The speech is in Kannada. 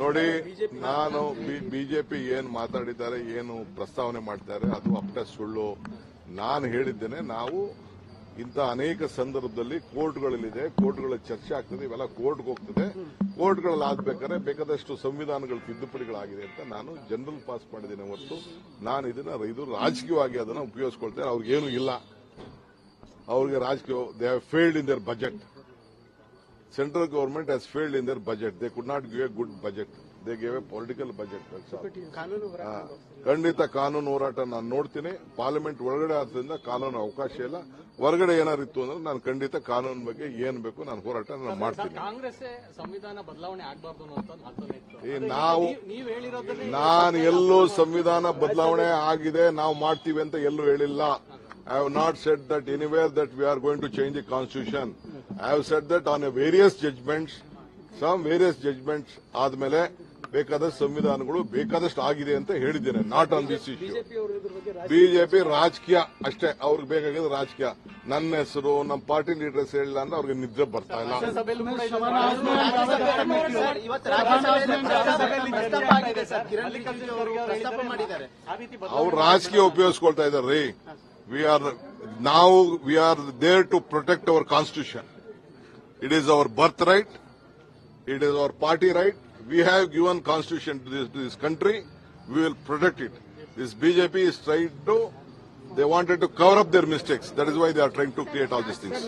ನೋಡಿ, ನಾನು ಬಿಜೆಪಿ ಏನು ಮಾತಾಡಿದ್ದಾರೆ, ಏನು ಪ್ರಸ್ತಾವನೆ ಮಾಡ್ತಾರೆ, ಅದು ಅಪ್ಟ ಸುಳ್ಳು. ನಾನು ಹೇಳಿದ್ದೇನೆ, ನಾವು ಇಂಥ ಅನೇಕ ಸಂದರ್ಭದಲ್ಲಿ ಕೋರ್ಟ್ಗಳಲ್ಲಿದೆ ಕೋರ್ಟ್ಗಳಲ್ಲಿ ಚರ್ಚೆ ಆಗ್ತದೆ, ಇವೆಲ್ಲ ಕೋರ್ಟ್ಗೆ ಹೋಗ್ತದೆ. ಕೋರ್ಟ್ಗಳಲ್ಲಿ ಆಗ್ಬೇಕಾದ್ರೆ ಬೇಕಾದಷ್ಟು ಸಂವಿಧಾನಗಳು ತಿದ್ದುಪಡಿಗಳಾಗಿದೆ ಅಂತ ನಾನು ಜನರಲ್ ಪಾಸ್ ಮಾಡಿದ್ದೇನೆ ಹೊರತು ನಾನು ಇದನ್ನ ಇದು ರಾಜಕೀಯವಾಗಿ ಅದನ್ನು ಉಪಯೋಗಿಸ್ಕೊಳ್ತೇನೆ, ಅವ್ರಿಗೇನು ಇಲ್ಲ. ಅವ್ರಿಗೆ ರಾಜಕೀಯ they have failed in their budget Central government has failed in their budget. They could not give a good budget. They gave a political budget. That's all. ಆ, ಖಂಡಿತ ಕಾನೂನು ಹೋರಾಟ ನಾನು ನೋಡ್ತೀನಿ ಪಾರ್ಲಿಮೆಂಟ್ ಒಳಗಡೆ ಆದ್ರಿಂದ ಕಾನೂನು ಅವಕಾಶ ಇಲ್ಲ ಹೊರಗಡೆ ಏನಾರು ಇತ್ತು ಅಂದ್ರೆ ನಾನು ಖಂಡಿತ ಕಾನೂನು ಬಗ್ಗೆ ಏನ್ ಬೇಕು ನಾನು ಹೋರಾಟ ನಾನು ಮಾಡ್ತೀನಿ ಕಾಂಗ್ರೆಸ್ ಸಂವಿಧಾನ ಬದಲಾವಣೆ ಆಗಬಾರ್ದು ಅನ್ನೋ ಮಾತನ್ನ ಇತ್ತು ಈ ನಾವು ನೀವ್ ಹೇಳಿರೋದನ್ನೇ ನಾನು ಎಲ್ಲೂ ಸಂವಿಧಾನ ಬದಲಾವಣೆ ಆಗಿದೆ ನಾವು ಮಾಡ್ತೀವಿ ಅಂತ ಎಲ್ಲೂ ಹೇಳಿಲ್ಲ I have not said that anywhere that we are going to change the constitution I have said that on a various judgements some various judgements ಆದಮೇಲೆ ಬೇಕಾದಷ್ಟು ಸಂವಿಧಾನಗಳು ಬೇಕಾದಷ್ಟು ಆಗಿದೆ ಅಂತ ಹೇಳಿದ್ದೇನೆ not on this issue BJP ರಾಜಕೀಯ ಅಷ್ಟೇ ಅವ್ರಿಗೆ ಬೇಕಾಗಿದ್ದು ರಾಜಕೀಯ. ನನ್ನ ಹೆಸರು ನಮ್ಮ ಪಾರ್ಟಿ ಲೀಡರ್ಸ್ ಹೇಳಿಲ್ಲ ಅಂದ್ರೆ ಅವ್ರಿಗೆ ನಿದ್ರೆ ಬರ್ತಾ ಇಲ್ಲ. ಸಭೆಯಲ್ಲೂ ಕೂಡ ಇದು ಸರ್, ಇವತ್ತು ರಾಜ್ಯಸಭೆಯಲ್ಲಿ ಪ್ರಸ್ತಾಪ ಆಗಿದೆ ಸರ್. ಕಿರಣ್ ರಿಜಿಜು ಅವರು ಪ್ರಸ್ತಾಪ ಮಾಡಿದ್ದಾರೆ. ಆ ರೀತಿ ಅವ್ರು ರಾಜಕೀಯ ಉಪಯೋಗಿಸ್ಕೊಳ್ತಾ ಇದ್ದಾರೆ ರೀ. We are now we are there to protect our constitution. It is our birthright. It is our party right. We have given constitution to this, to this country. We will protect it. This BJP is trying to, they wanted to cover up their mistakes. That is why they are trying to create all these things.